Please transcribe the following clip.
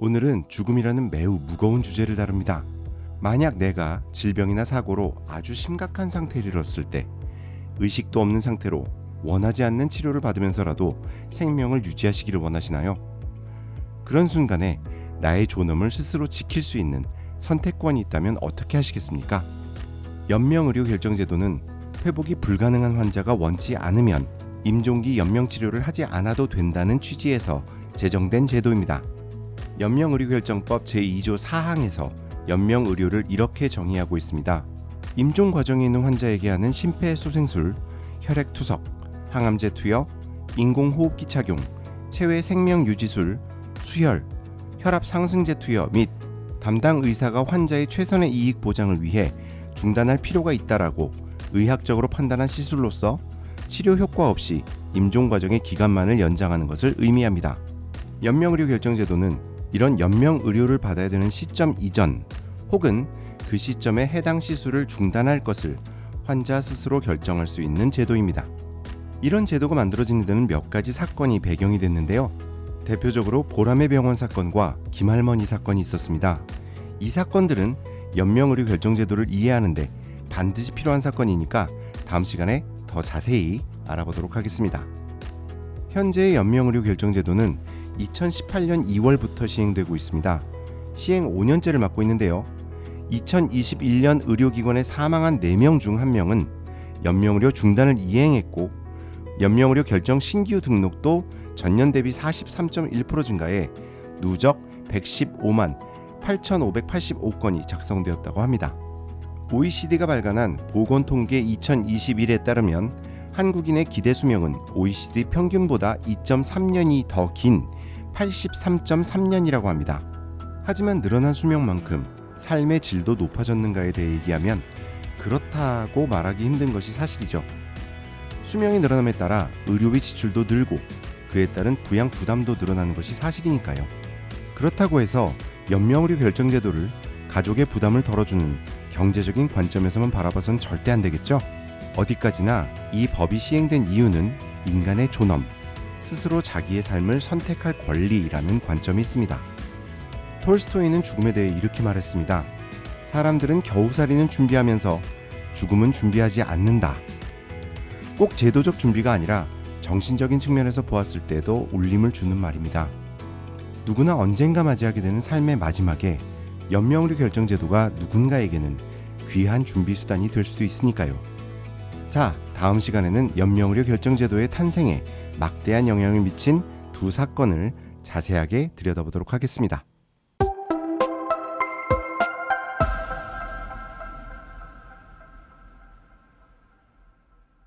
오늘은 죽음이라는 매우 무거운 주제를 다룹니다. 만약 내가 질병이나 사고로 아주 심각한 상태에 이르렀을 때 의식도 없는 상태로 원하지 않는 치료를 받으면서라도 생명을 유지하시기를 원하시나요? 그런 순간에 나의 존엄을 스스로 지킬 수 있는 선택권이 있다면 어떻게 하시겠습니까? 연명의료 결정제도는 회복이 불가능한 환자가 원치 않으면 임종기 연명 치료를 하지 않아도 된다는 취지에서 제정된 제도입니다. 연명의료결정법 제2조 4항에서 연명의료를 이렇게 정의하고 있습니다. 임종 과정에 있는 환자에게 하는 심폐소생술, 혈액투석, 항암제 투여, 인공호흡기 착용, 체외 생명유지술, 수혈, 혈압 상승제 투여 및 담당 의사가 환자의 최선의 이익 보장을 위해 중단할 필요가 있다라고 의학적으로 판단한 시술로서 치료 효과 없이 임종 과정의 기간만을 연장하는 것을 의미합니다. 연명의료 결정제도는 이런 연명 의료를 받아야 되는 시점 이전 혹은 그 시점에 해당 시술을 중단할 것을 환자 스스로 결정할 수 있는 제도입니다. 이런 제도가 만들어진 데는 몇 가지 사건이 배경이 됐는데요. 대표적으로 보람의 병원 사건과 김할머니 사건이 있었습니다. 이 사건들은 연명의료 결정제도를 이해하는데 반드시 필요한 사건이니까 다음 시간에 더 자세히 알아보도록 하겠습니다. 현재의 연명의료 결정제도는 2018년 2월부터 시행되고 있습니다. 시행 5년째를 맞고 있는데요. 2021년 의료기관에 사망한 4명 중 1명은 연명의료 중단을 이행했고 연명의료 결정 신규 등록도 전년 대비 43.1% 증가해 누적 115만 8,585건이 작성되었다고 합니다. OECD가 발간한 보건통계 2021에 따르면 한국인의 기대 수명은 OECD 평균보다 2.3년이 더 긴 83.3년이라고 합니다. 하지만 늘어난 수명만큼 삶의 질도 높아졌는가에 대해 얘기하면 그렇다고 말하기 힘든 것이 사실이죠. 수명이 늘어남에 따라 의료비 지출도 늘고 그에 따른 부양 부담도 늘어나는 것이 사실이니까요. 그렇다고 해서 연명의료 결정제도를 가족의 부담을 덜어주는 경제적인 관점에서만 바라봐선 절대 안 되겠죠. 어디까지나 이 법이 시행된 이유는 인간의 존엄, 스스로 자기의 삶을 선택할 권리라는 관점이 있습니다. 톨스토이는 죽음에 대해 이렇게 말했습니다. 사람들은 겨우살이는 준비하면서 죽음은 준비하지 않는다. 꼭 제도적 준비가 아니라 정신적인 측면에서 보았을 때도 울림을 주는 말입니다. 누구나 언젠가 맞이하게 되는 삶의 마지막에 연명의료 결정제도가 누군가에게는 귀한 준비 수단이 될 수도 있으니까요. 자, 다음 시간에는 연명의료 결정제도의 탄생에 막대한 영향을 미친 두 사건을 자세하게 들여다보도록 하겠습니다.